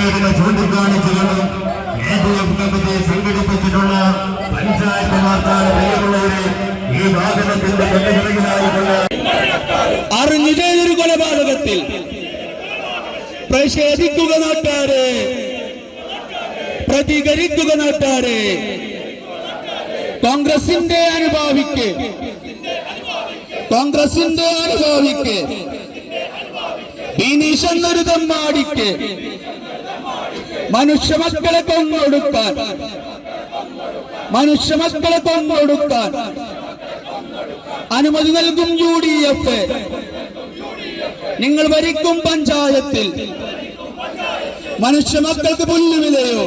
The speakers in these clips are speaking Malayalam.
കാര്യങ്ങൾ ചൂണ്ടിക്കാണിച്ചുകൊണ്ട് എം കമ്മിറ്റി സംഘടിപ്പിച്ചിട്ടുള്ള പഞ്ചായത്ത് വാർത്താൽ പ്രിയമുള്ളവരെ ഈ വാഹനത്തിന്റെ കണ്ടുപിടികളായിക്കൊണ്ട് അറിഞ്ഞിട്ടേതൊരു കൊലപാതകത്തിൽ പ്രതിഷേധിക്കുക നാട്ടാരെ. പ്രതികരിക്കുക നാട്ടാരെ. കോൺഗ്രസിന്റെ അനുഭാവിക്ക്. കോൺഗ്രസിന്റെ അനുഭാവിക്ക്. ബിനീഷ് എന്നൊരു തമ്മാടിക്ക്. മനുഷ്യ മക്കളെ കൊന്നൊടുക്കാൻ. മനുഷ്യ മക്കളെ കൊന്നൊടുക്കാൻ. അനുമതി നൽകും യു ഡി എഫ്. നിങ്ങൾ ഭരിക്കും പഞ്ചായത്തിൽ. മനുഷ്യ മക്കൾക്ക് പുല്ലുവിലയോ?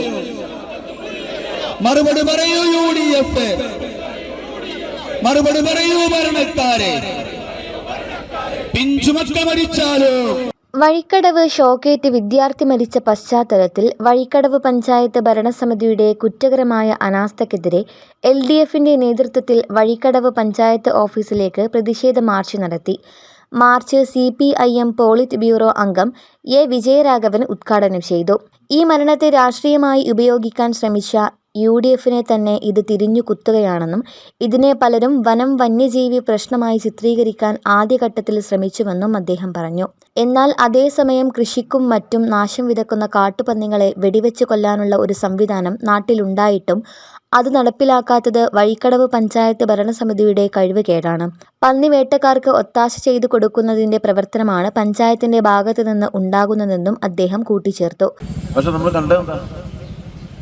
മറുപടി പറയൂ യു ഡി എഫ്. മറുപടി പറയൂ ഭരണക്കാരെ. പിഞ്ചുമക്കൾ മരിച്ചാലോ? വഴിക്കടവ് ഷോക്കേറ്റ് വിദ്യാർത്ഥി മരിച്ച പശ്ചാത്തലത്തിൽ വഴിക്കടവ് പഞ്ചായത്ത് ഭരണസമിതിയുടെ കുറ്റകരമായ അനാസ്ഥക്കെതിരെ എൽ ഡി എഫിന്റെ നേതൃത്വത്തിൽ വഴിക്കടവ് പഞ്ചായത്ത് ഓഫീസിലേക്ക് പ്രതിഷേധ മാർച്ച് നടത്തി. March C P I M polit bureau അംഗം എ വിജയരാഘവൻ ഉദ്ഘാടനം ചെയ്തു. ഈ മരണത്തെ രാഷ്ട്രീയമായി ഉപയോഗിക്കാൻ ശ്രമിച്ച യു ഡി എഫിനെ തന്നെ ഇത് തിരിഞ്ഞു കുത്തുകയാണെന്നും ഇതിനെ പലരും വനം വന്യജീവി പ്രശ്നമായി ചിത്രീകരിക്കാൻ ആദ്യഘട്ടത്തിൽ ശ്രമിച്ചുവെന്നും അദ്ദേഹം പറഞ്ഞു. എന്നാൽ അതേസമയം കൃഷിക്കും മറ്റും നാശം വിതക്കുന്ന കാട്ടുപന്നികളെ വെടിവെച്ച് കൊല്ലാനുള്ള ഒരു സംവിധാനം നാട്ടിലുണ്ടായിട്ടും അത് നടപ്പിലാക്കാത്തത് വഴിക്കടവ് പഞ്ചായത്ത് ഭരണസമിതിയുടെ കഴിവുകേടാണ്. പന്നി വേട്ടക്കാർക്ക് ഒത്താശ ചെയ്തു കൊടുക്കുന്നതിന്റെ പ്രവർത്തനമാണ് പഞ്ചായത്തിന്റെ ഭാഗത്തു നിന്ന് ഉണ്ടാകുന്നതെന്നും അദ്ദേഹം കൂട്ടിച്ചേർത്തു.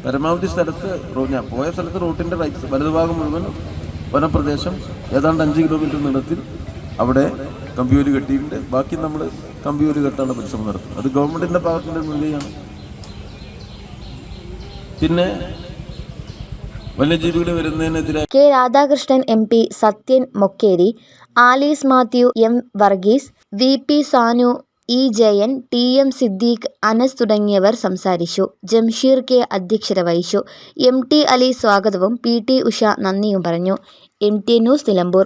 പരമാവധി സ്ഥലത്ത് ഞാൻ പോയ സ്ഥലത്ത് റൂട്ടിന്റെ റൈറ്റ് വലതുഭാഗം മുഴുവൻ വനപ്രദേശം ഏതാണ്ട് അഞ്ച് കിലോമീറ്റർ നീളത്തിൽ അവിടെ കമ്പിയൂര് കെട്ടിയിട്ടുണ്ട്. ബാക്കി നമ്മൾ കമ്പിയൂര് കെട്ടാനുള്ള പരിശ്രമം നടത്തും. അത് ഗവൺമെന്റിന്റെ ഭാഗത്തിന്റെ മുൻകൈയാണ്. പിന്നെ K Radhakrishnan M P Sathyan Mokeri Alice Mathew M Varghese V P Sanu E Jayan T M Siddique Anas തുടങ്ങിയവർ സംസാരിച്ചു. ജംഷീർ കെ അധ്യക്ഷത വഹിച്ചു. എം ടി അലി സ്വാഗതവും പി ടി ഉഷ നന്ദിയും പറഞ്ഞു. M T news Nilambur.